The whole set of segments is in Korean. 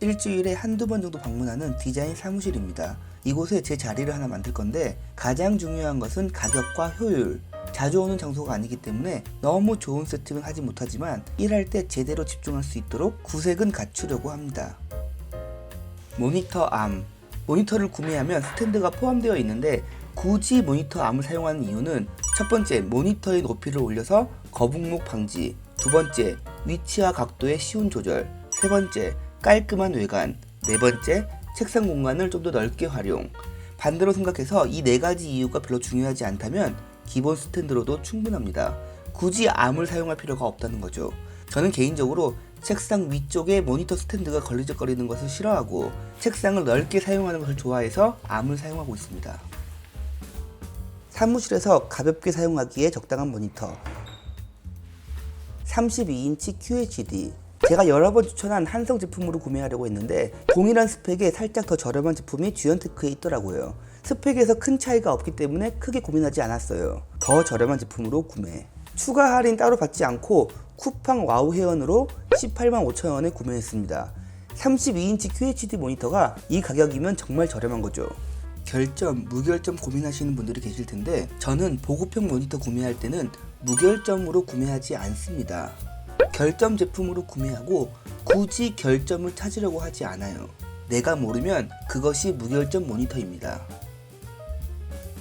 일주일에 한두 번 정도 방문하는 디자인 사무실입니다. 이곳에 제 자리를 하나 만들 건데 가장 중요한 것은 가격과 효율. 자주 오는 장소가 아니기 때문에 너무 좋은 세팅은 하지 못하지만 일할 때 제대로 집중할 수 있도록 구색은 갖추려고 합니다. 모니터 암. 모니터를 구매하면 스탠드가 포함되어 있는데 굳이 모니터 암을 사용하는 이유는 첫 번째 모니터의 높이를 올려서 거북목 방지, 두 번째 위치와 각도의 쉬운 조절, 세 번째 깔끔한 외관, 네 번째 책상 공간을 좀 더 넓게 활용. 반대로 생각해서 이 네 가지 이유가 별로 중요하지 않다면 기본 스탠드로도 충분합니다. 굳이 암을 사용할 필요가 없다는 거죠. 저는 개인적으로 책상 위쪽에 모니터 스탠드가 걸리적거리는 것을 싫어하고 책상을 넓게 사용하는 것을 좋아해서 암을 사용하고 있습니다. 사무실에서 가볍게 사용하기에 적당한 모니터 32인치 QHD 제가 여러 번 추천한 한성 제품으로 구매하려고 했는데 동일한 스펙에 살짝 더 저렴한 제품이 듀언테크에 있더라고요. 스펙에서 큰 차이가 없기 때문에 크게 고민하지 않았어요. 더 저렴한 제품으로 구매. 추가 할인 따로 받지 않고 쿠팡 와우 회원으로 18만 5천 원에 구매했습니다. 32인치 QHD 모니터가 이 가격이면 정말 저렴한 거죠. 결점, 무결점 고민하시는 분들이 계실 텐데 저는 보급형 모니터 구매할 때는 무결점으로 구매하지 않습니다. 결점 제품으로 구매하고 굳이 결점을 찾으려고 하지 않아요. 내가 모르면 그것이 무결점 모니터입니다.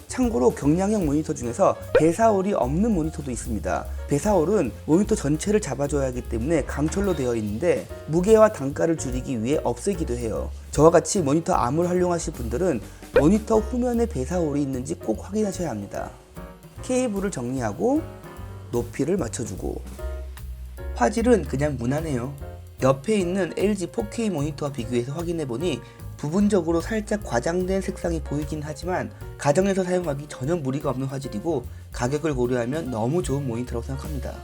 참고로 경량형 모니터 중에서 배사홀이 없는 모니터도 있습니다. 배사홀은 모니터 전체를 잡아줘야 하기 때문에 강철로 되어 있는데 무게와 단가를 줄이기 위해 없애기도 해요. 저와 같이 모니터 암을 활용하실 분들은 모니터 후면에 배사홀이 있는지 꼭 확인하셔야 합니다. 케이블을 정리하고 높이를 맞춰주고 화질은 그냥 무난해요. 옆에 있는 LG 4K 모니터와 비교해서 확인해보니 부분적으로 살짝 과장된 색상이 보이긴 하지만 가정에서 사용하기 전혀 무리가 없는 화질이고 가격을 고려하면 너무 좋은 모니터라고 생각합니다.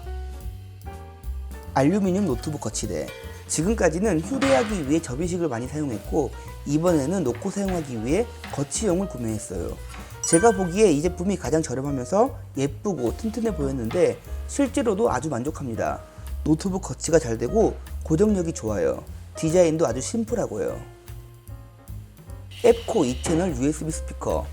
알루미늄 노트북 거치대 지금까지는 휴대하기 위해 접이식을 많이 사용했고 이번에는 놓고 사용하기 위해 거치용을 구매했어요. 제가 보기에 이 제품이 가장 저렴하면서 예쁘고 튼튼해 보였는데 실제로도 아주 만족합니다. 노트북 거치가 잘 되고 고정력이 좋아요. 디자인도 아주 심플하고요. 앱코 2채널 USB 스피커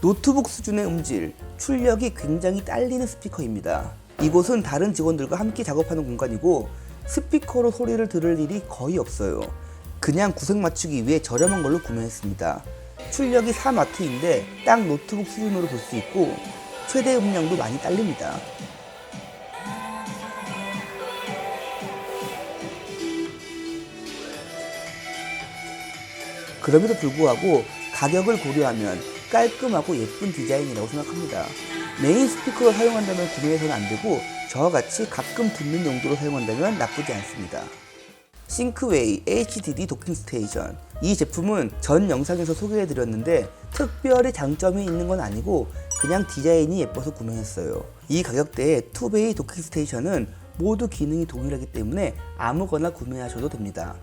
노트북 수준의 음질, 출력이 굉장히 딸리는 스피커입니다. 이곳은 다른 직원들과 함께 작업하는 공간이고 스피커로 소리를 들을 일이 거의 없어요. 그냥 구색 맞추기 위해 저렴한 걸로 구매했습니다. 출력이 4마트인데 딱 노트북 수준으로 볼 수 있고 최대 음량도 많이 딸립니다. 그럼에도 불구하고 가격을 고려하면 깔끔하고 예쁜 디자인이라고 생각합니다. 메인 스피커로 사용한다면 구매해서는 안 되고 저와 같이 가끔 듣는 용도로 사용한다면 나쁘지 않습니다. 싱크웨이 HDD 도킹 스테이션 이 제품은 전 영상에서 소개해드렸는데 특별히 장점이 있는 건 아니고 그냥 디자인이 예뻐서 구매했어요. 이 가격대에 투베이 도킹 스테이션은 모두 기능이 동일하기 때문에 아무거나 구매하셔도 됩니다.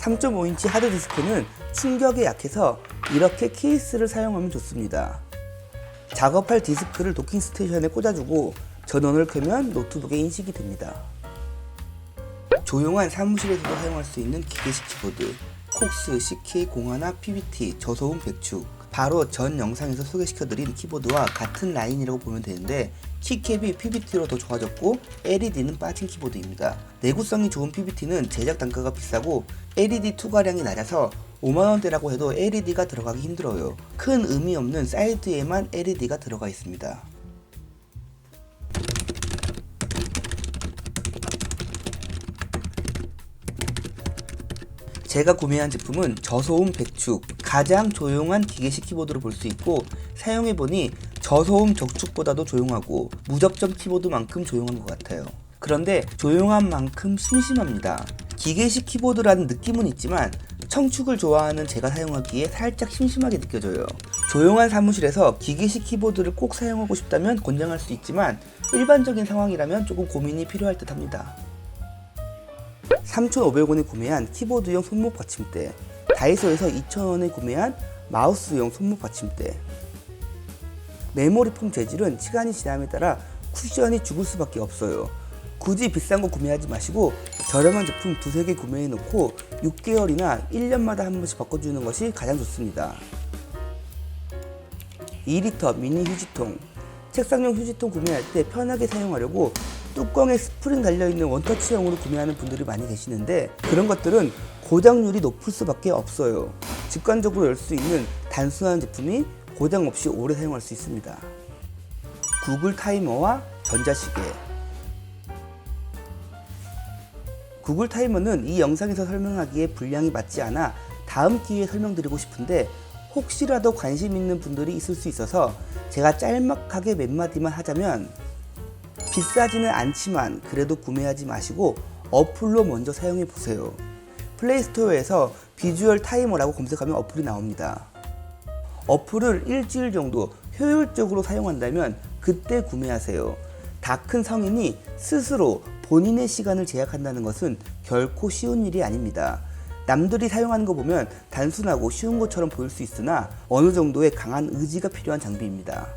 3.5인치 하드디스크는 충격에 약해서 이렇게 케이스를 사용하면 좋습니다. 작업할 디스크를 도킹 스테이션에 꽂아주고 전원을 켜면 노트북에 인식이 됩니다. 조용한 사무실에서도 사용할 수 있는 기계식 키보드 콕스 CK01 PBT 저소음 백축 바로 전 영상에서 소개시켜드린 키보드와 같은 라인이라고 보면 되는데 키캡이 PBT로 더 좋아졌고 LED는 빠진 키보드입니다. 내구성이 좋은 PBT는 제작 단가가 비싸고 LED 투과량이 낮아서 5만원대라고 해도 LED가 들어가기 힘들어요. 큰 의미 없는 사이드에만 LED가 들어가 있습니다. 제가 구매한 제품은 저소음 백축, 가장 조용한 기계식 키보드로 볼 수 있고 사용해보니 저소음 적축보다도 조용하고 무접점 키보드만큼 조용한 것 같아요. 그런데 조용한 만큼 심심합니다. 기계식 키보드라는 느낌은 있지만 청축을 좋아하는 제가 사용하기에 살짝 심심하게 느껴져요. 조용한 사무실에서 기계식 키보드를 꼭 사용하고 싶다면 권장할 수 있지만 일반적인 상황이라면 조금 고민이 필요할 듯 합니다. 3,500원에 구매한 키보드용 손목 받침대, 다이소에서 2,000원에 구매한 마우스용 손목 받침대. 메모리 폼 재질은 시간이 지남에 따라 쿠션이 죽을 수밖에 없어요. 굳이 비싼 거 구매하지 마시고 저렴한 제품 두세 개 구매해 놓고 6개월이나 1년마다 한 번씩 바꿔주는 것이 가장 좋습니다. 2리터 미니 휴지통 책상용 휴지통 구매할 때 편하게 사용하려고 뚜껑에 스프링 달려있는 원터치형으로 구매하는 분들이 많이 계시는데 그런 것들은 고장률이 높을 수밖에 없어요. 직관적으로 열 수 있는 단순한 제품이 고장 없이 오래 사용할 수 있습니다. 구글 타이머와 전자시계 구글 타이머는 이 영상에서 설명하기에 분량이 맞지 않아 다음 기회에 설명드리고 싶은데 혹시라도 관심 있는 분들이 있을 수 있어서 제가 짤막하게 몇 마디만 하자면 비싸지는 않지만 그래도 구매하지 마시고 어플로 먼저 사용해 보세요. 플레이스토어에서 비주얼 타이머라고 검색하면 어플이 나옵니다. 어플을 일주일 정도 효율적으로 사용한다면 그때 구매하세요. 다 큰 성인이 스스로 본인의 시간을 제약한다는 것은 결코 쉬운 일이 아닙니다. 남들이 사용하는 거 보면 단순하고 쉬운 것처럼 보일 수 있으나 어느 정도의 강한 의지가 필요한 장비입니다.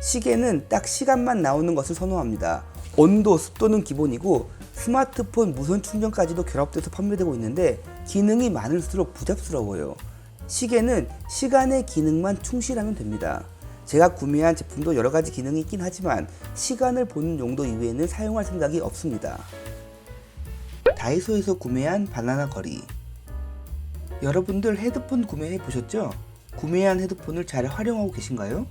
시계는 딱 시간만 나오는 것을 선호합니다. 온도, 습도는 기본이고 스마트폰 무선 충전까지도 결합돼서 판매되고 있는데 기능이 많을수록 부잡스러워요. 시계는 시간의 기능만 충실하면 됩니다. 제가 구매한 제품도 여러 가지 기능이 있긴 하지만 시간을 보는 용도 이외에는 사용할 생각이 없습니다. 다이소에서 구매한 바나나 거리. 여러분들 헤드폰 구매해 보셨죠? 구매한 헤드폰을 잘 활용하고 계신가요?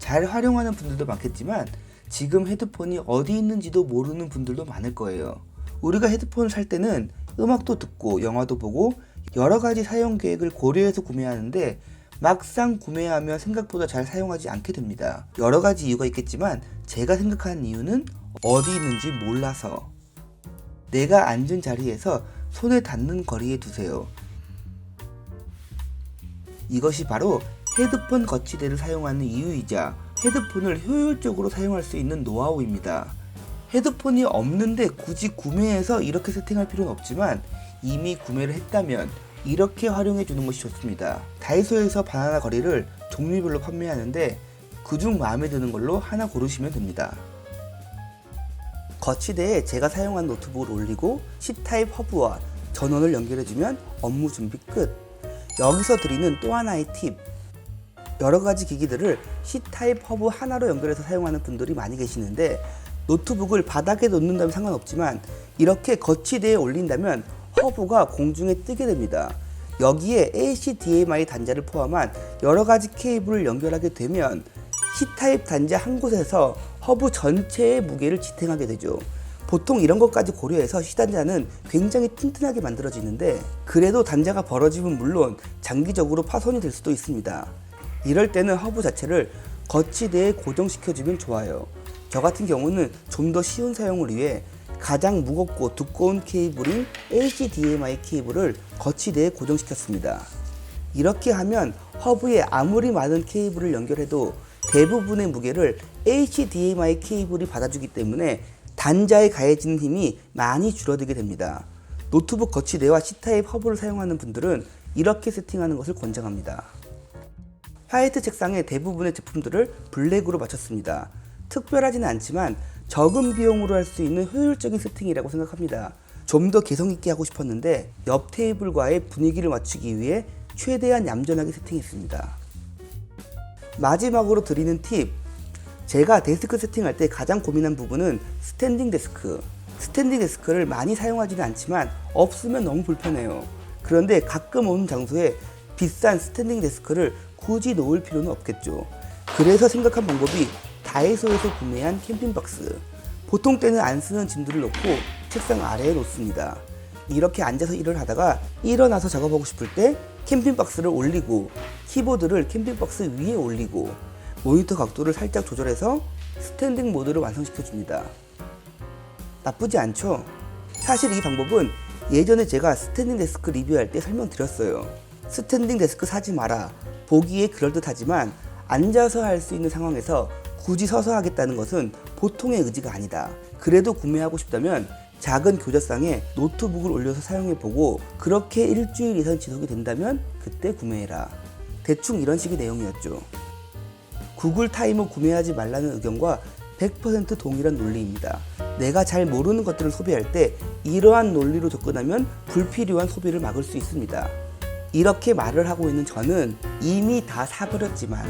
잘 활용하는 분들도 많겠지만 지금 헤드폰이 어디 있는지도 모르는 분들도 많을 거예요. 우리가 헤드폰을 살 때는 음악도 듣고 영화도 보고 여러 가지 사용 계획을 고려해서 구매하는데 막상 구매하면 생각보다 잘 사용하지 않게 됩니다. 여러 가지 이유가 있겠지만 제가 생각하는 이유는 어디 있는지 몰라서 내가 앉은 자리에서 손에 닿는 거리에 두세요. 이것이 바로 헤드폰 거치대를 사용하는 이유이자 헤드폰을 효율적으로 사용할 수 있는 노하우입니다. 헤드폰이 없는데 굳이 구매해서 이렇게 세팅할 필요는 없지만 이미 구매를 했다면 이렇게 활용해 주는 것이 좋습니다. 다이소에서 바나나 거리를 종류별로 판매하는데 그중 마음에 드는 걸로 하나 고르시면 됩니다. 거치대에 제가 사용한 노트북을 올리고 C타입 허브와 전원을 연결해주면 업무 준비 끝. 여기서 드리는 또 하나의 팁. 여러 가지 기기들을 C타입 허브 하나로 연결해서 사용하는 분들이 많이 계시는데 노트북을 바닥에 놓는다면 상관없지만 이렇게 거치대에 올린다면 허브가 공중에 뜨게 됩니다. 여기에 HDMI 단자를 포함한 여러 가지 케이블을 연결하게 되면 C타입 단자 한 곳에서 허브 전체의 무게를 지탱하게 되죠. 보통 이런 것까지 고려해서 C단자는 굉장히 튼튼하게 만들어지는데 그래도 단자가 벌어지면 물론 장기적으로 파손이 될 수도 있습니다. 이럴 때는 허브 자체를 거치대에 고정시켜주면 좋아요. 저 같은 경우는 좀 더 쉬운 사용을 위해 가장 무겁고 두꺼운 케이블인 HDMI 케이블을 거치대에 고정시켰습니다. 이렇게 하면 허브에 아무리 많은 케이블을 연결해도 대부분의 무게를 HDMI 케이블이 받아주기 때문에 단자에 가해지는 힘이 많이 줄어들게 됩니다. 노트북 거치대와 C타입 허브를 사용하는 분들은 이렇게 세팅하는 것을 권장합니다. 화이트 책상에 대부분의 제품들을 블랙으로 맞췄습니다. 특별하지는 않지만 적은 비용으로 할 수 있는 효율적인 세팅이라고 생각합니다. 좀 더 개성 있게 하고 싶었는데 옆 테이블과의 분위기를 맞추기 위해 최대한 얌전하게 세팅했습니다. 마지막으로 드리는 팁. 제가 데스크 세팅할 때 가장 고민한 부분은 스탠딩 데스크. 스탠딩 데스크를 많이 사용하지는 않지만 없으면 너무 불편해요. 그런데 가끔 오는 장소에 비싼 스탠딩 데스크를 굳이 놓을 필요는 없겠죠. 그래서 생각한 방법이 다이소에서 구매한 캠핑박스. 보통 때는 안 쓰는 짐들을 놓고 책상 아래에 놓습니다. 이렇게 앉아서 일을 하다가 일어나서 작업하고 싶을 때 캠핑박스를 올리고 키보드를 캠핑박스 위에 올리고 모니터 각도를 살짝 조절해서 스탠딩 모드를 완성시켜 줍니다. 나쁘지 않죠? 사실 이 방법은 예전에 제가 스탠딩 데스크 리뷰할 때 설명드렸어요. 스탠딩 데스크 사지 마라. 보기에 그럴듯하지만 앉아서 할 수 있는 상황에서 굳이 서서 하겠다는 것은 보통의 의지가 아니다. 그래도 구매하고 싶다면 작은 교재상에 노트북을 올려서 사용해보고 그렇게 일주일 이상 지속이 된다면 그때 구매해라. 대충 이런 식의 내용이었죠. 구글 타이머 구매하지 말라는 의견과 100% 동일한 논리입니다. 내가 잘 모르는 것들을 소비할 때 이러한 논리로 접근하면 불필요한 소비를 막을 수 있습니다. 이렇게 말을 하고 있는 저는 이미 다 사버렸지만